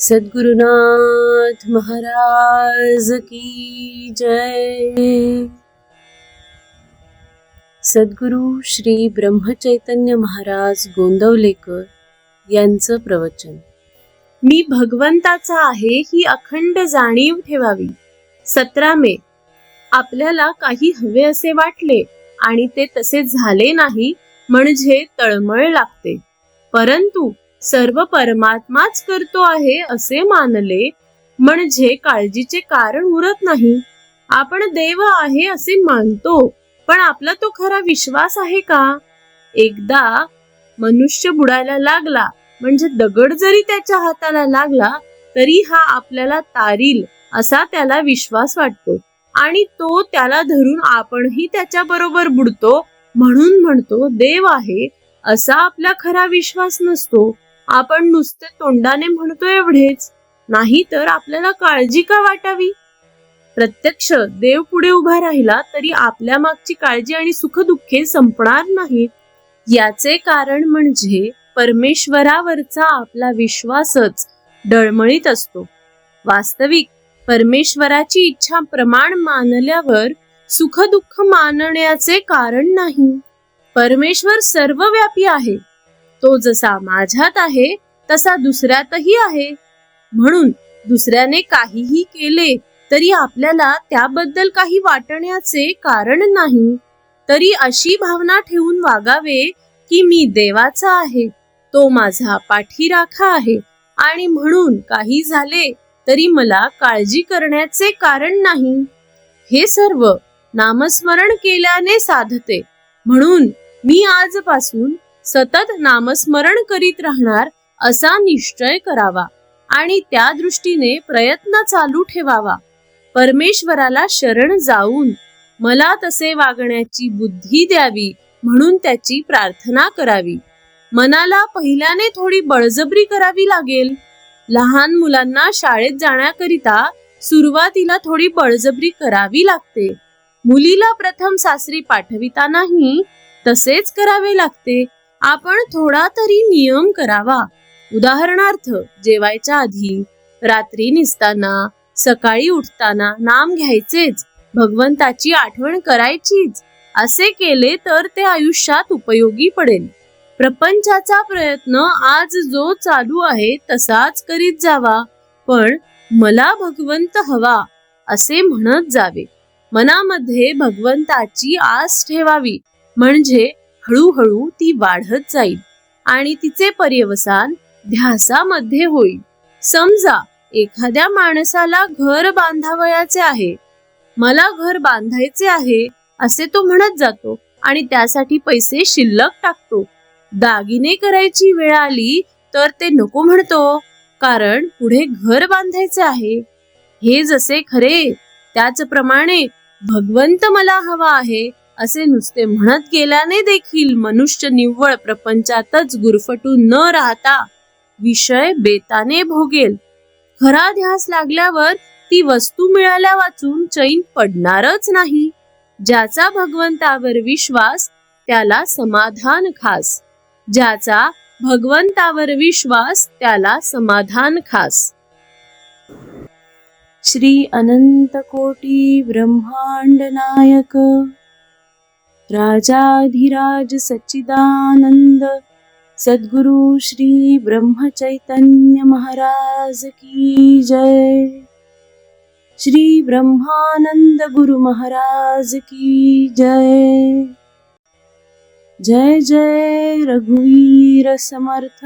सद्गुरुनाथ महाराज की जय। सद्गुरु श्री ब्रह्मचैतन्य महाराज गोंदवलेकर यांचं प्रवचन. मी भगवंताचा आहे ही अखंड जाणीव ठेवावी. सतरा मे. आपल्याला काही हवे असे वाटले आणि ते तसे झाले नाही म्हणजे तळमळ लागते. परंतु सर्व परमात्माच करतो आहे असे मानले म्हणजे काळजीचे कारण उरत नाही. आपण देव आहे असे मानतो पण आपला तो खरा विश्वास आहे का? एकदा मनुष्य बुडायला लागला म्हणजे दगड जरी त्याच्या हाताला लागला तरी हा आपल्याला तारील असा त्याला विश्वास वाटतो. आणि तो त्याला धरून आपणही त्याच्या बरोबर बुडतो म्हणून म्हणतो देव आहे असा आपला खरा विश्वास नसतो. आपण नुसते तोंडाने म्हणतो एवढेच. नाही तर आपल्याला काळजी का वाटावी? प्रत्यक्ष देव पुढे उभा राहिला तरी आपल्या मागची काळजी आणि सुखदुःखे संपणार नाहीत. याचे कारण म्हणजे परमेश्वरावरचा आपला विश्वासच डळमळीत असतो. वास्तविक परमेश्वराची इच्छा प्रमाण मानल्यावर सुख दुःख मानण्याचे कारण नाही. परमेश्वर सर्वव्यापी आहे. तो जसा माझ्यात आहे तसा दुसऱ्यातही आहे. म्हणून दुसऱ्याने काहीही केले तरी आपल्याला त्याबद्दल काही वाटण्याचे कारण नाही. तरी अशी भावना ठेवून वागावे की मी देवाचा आहे तो माझा पाठीराखा आहे आणि म्हणून काही झाले तरी मला काळजी करण्याचे कारण नाही. हे सर्व नामस्मरण केल्याने साधते. म्हणून मी आजपासून सतत नामस्मरण करीत राहणार असा निश्चय करावा आणि त्या दृष्टीने प्रयत्न चालू ठेवावा. परमेश्वराला शरण जाऊन मला तसे वागण्याची बुद्धी द्यावी म्हणून त्याची प्रार्थना करावी. मनाला पहिल्याने थोडी बळजबरी करावी लागेल. लहान मुलांना शाळेत जाण्याकरिता सुरुवातीला थोडी बळजबरी करावी लागते. मुलीला प्रथम सासरी पाठवितानाही तसेच करावे लागते. आपण थोडा तरी नियम करावा. उदाहरणार्थ जेवायच्या आधी रात्री निसताना सकाळी उठताना नाम घ्यायचेच. भगवंताची आठवण करायचीच. असे केले तर ते आयुष्यात उपयोगी पडेल. प्रपंचाचा प्रयत्न आज जो चालू आहे तसाच करीत जावा. पण मला भगवंत हवा असे म्हणत जावे. मनामध्ये भगवंताची आस ठेवावी. म्हणजे हळूहळू ती वाढत जाईल आणि तिचे पर्यवसान ध्यासामध्ये होईल. समजा एखाद्या माणसाला घर बांधावयाचे आहे. मला घर बांधायचे आहे असे तो म्हणत जातो आणि त्यासाठी पैसे शिल्लक टाकतो. दागिने करायची वेळ आली तर ते नको म्हणतो कारण पुढे घर बांधायचे आहे. हे जसे खरे त्याचप्रमाणे भगवंत मला हवा आहे असे नुसते म्हणत गेल्याने देखील मनुष्य निव्वळ प्रपंचातच गुरफटून न राहता विषय बेताने भोगेल. खरा ध्यास लागल्यावर ती वस्तू मिळाल्या वाचून चैन पडणारच नाही. ज्याचा भगवंतावर विश्वास त्याला समाधान खास. ज्याचा भगवंतावर विश्वास त्याला समाधान खास. श्री अनंत कोटी ब्रह्मांड नायक राजाधिराज सच्चिदानंद सद्गुरु श्री ब्रह्मचैतन्य महाराज की जय। श्री ब्रह्मानंद गुरु महाराज की जय। जय जय रघुवीर समर्थ।